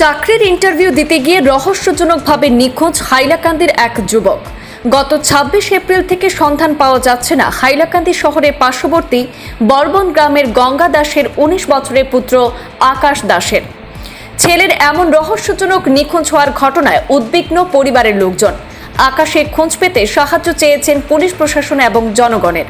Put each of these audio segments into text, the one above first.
চাকরির ইন্টারভিউ দিতে গিয়ে রহস্যজনকভাবে নিখোঁজ হাইলাকান্দির এক যুবক। গত ছাব্বিশ এপ্রিল থেকে সন্ধান পাওয়া যাচ্ছে না, হাইলাকান্দি শহরের পার্শ্ববর্তী বর্বন গ্রামের গঙ্গা দাসের উনিশ বছরের পুত্র আকাশ দাসের। ছেলের এমন রহস্যজনক নিখোঁজ হওয়ার ঘটনায় উদ্বিগ্ন পরিবারের লোকজন। আকাশে খোঁজ পেতে সাহায্য চেয়েছেন পুলিশ প্রশাসন এবং জনগণের।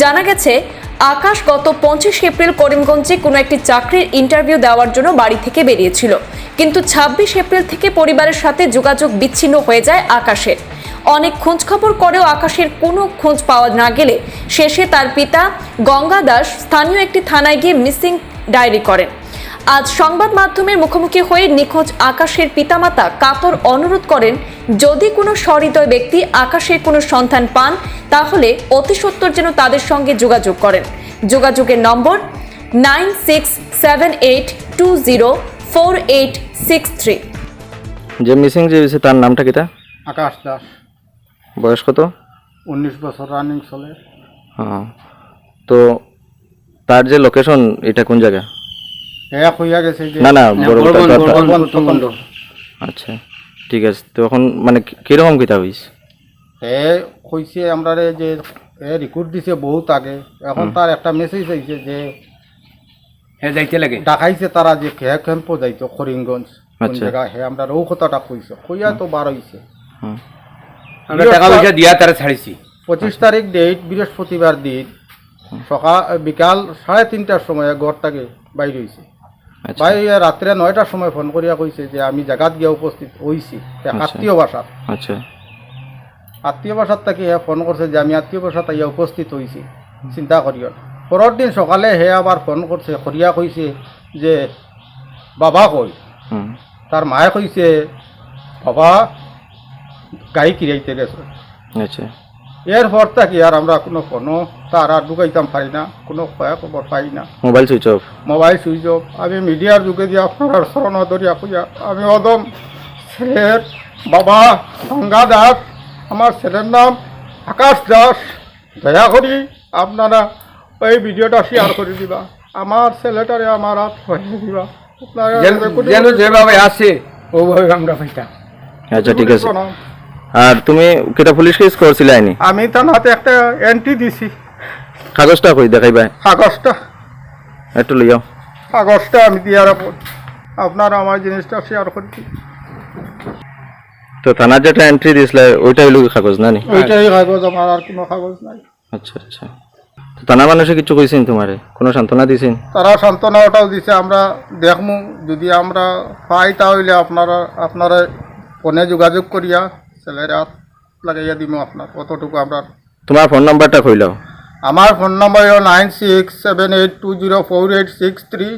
জানা গেছে আকাশ গত পঁচিশ এপ্রিল করিমগঞ্জে কোনো একটি চাকরির ইন্টারভিউ দেওয়ার জন্য বাড়ি থেকে বেরিয়েছিল। কিন্তু ছাব্বিশ এপ্রিল থেকে পরিবারের সাথে যোগাযোগ বিচ্ছিন্ন হয়ে যায় আকাশের। অনেক খোঁজখবর করেও আকাশের কোনো খোঁজ পাওয়া না গেলে শেষে তার পিতা গঙ্গা দাস স্থানীয় একটি থানায় গিয়ে মিসিং ডায়েরি করেন। আজ সংবাদ মাধ্যমের মুখোমুখি হয়ে নিখোঁজ আকাশের পিতামাতা কাতর অনুরোধ করেন যদি কোনো সহৃদয় ব্যক্তি আকাশের কোনো সন্ধান পান তাহলে অতি সত্বর যেন তাদের সঙ্গে যোগাযোগ করেন। যোগাযোগের number nine six seven eight two zero four eight six three. যে মিসিং যে হয়েছে তার নামটা কিতা আকাশ দাস। বয়স কত? উনিশ বছর রানিং চলে। হ্যাঁ তো তার যে লোকেশন এটা কোন জায়গা? এক হইয়া গেছে যে না না বড় আচ্ছা ঠিক আছে। তো এখন মানে কীরকম কিতা হে কইছে আমরা যে এ রেকর্ড দিছে বহুত আগে। এখন তার একটা মেসেজ আইছে যে হে যাইতে লাগে। ডাকাইছে তারা যে যাইতো করিমগঞ্জ আচ্ছা। হে আমরা কথাটা কইছে। কইয়া তো বার হইছে। আমরা টাকা পয়সা দিয়া তারা ছাড়িছি। পঁচিশ তারিখ ডেট বৃহস্পতিবার দিন সকাল বিকাল সাড়ে তিনটার সময় ঘর থেকে বাইর হইছে। আচ্ছা ভাই রাত্রে নয়টার সময় ফোন করিয়া কইছে যে আমি জায়গাত গিয়া উপস্থিত হইছি। আচ্ছা। আত্মীয় বাসাত। আচ্ছা। আত্মীয় বাসার থেকে হে ফোন করছে যে আমি আত্মীয় বাসাত ইয়া উপস্থিত হইছি। চিন্তা করিও। পরের দিন সকালে হে আবার ফোন করছে করিয়া কইছে যে বাবা কই? তার মায়ে কইছে বাবা গাড়ি কিরাইতে গেছে। আচ্ছা। এরপর থাকি আর আমরা কোনো ফোনও তার আর ঢুকাইতাম পারি না কোনো খয়া খবর পাই না। Mobile switch off mobile switch off আমি মিডিয়ার যুগে দিয়ে আপনার স্মরণ ধরিয়া খুঁজা আমি অদম ছেলের বাবা গঙ্গা দাস আমার ছেলের নাম আকাশ দাস। দয়া করি আপনারা এই ভিডিওটা শেয়ার করে দিবা। আমার ছেলেটারে আমার হাত হয়ে দিবা। আপনারা যেন যেভাবে আসে ওভাবে আমরা পাইতাম। আচ্ছা ঠিক আছে। প্রণাম। আর তুমি কিতা পুলিশ কেস করছিলে আইনি? আমি তার হাতে একটা এন্ট্রি দিছি। কাগজটা কই দেখাইবা? কাগজটা। একটু লইয়াও কাগজটা আমি দিয়ার পর আপনারা আমার জিনিসটা শেয়ার করে। দিন তো থানার যেটা এন্ট্রি দিছিলে ওইটাই লোক কাগজ না নি? ওইটাই কাগজ আমার আর কোনো কাগজ নাই। আচ্ছা আচ্ছা। তো থানা মানুষে কিছু কইছেন তোমারে? কোনো সান্ত্বনা দিছেন? তারা সান্ত্বনা ওটাও দিছে আমরা দেখমু। যদি আমরা পাই তাহলে আপনারা আপনারা ফোনে যোগাযোগ করিয়া ছেলেরা লাগাইয়া দিব আপনার কতটুকু আমরা। তোমার ফোন নাম্বারটা কইল। আমার phone number nine six seven eight two zero four eight six three